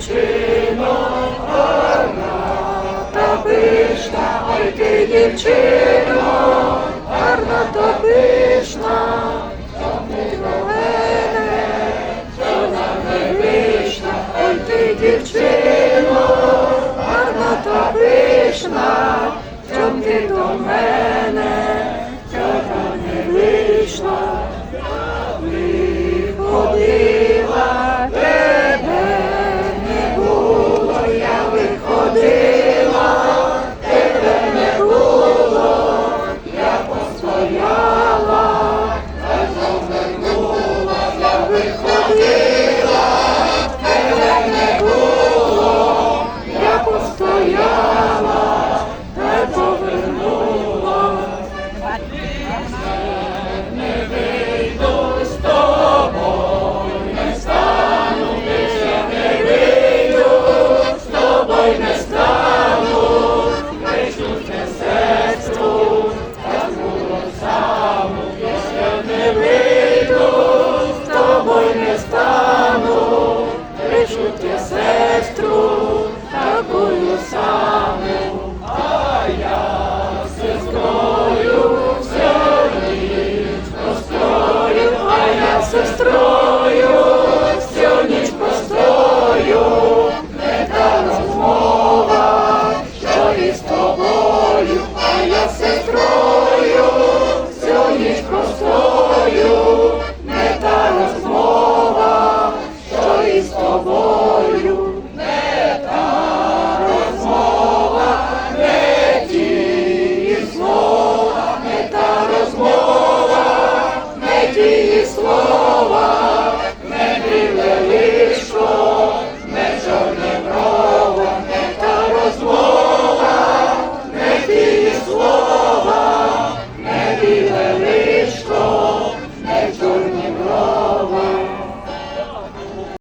ти, дівчино, гарна та пишна, ой ти, дівчино,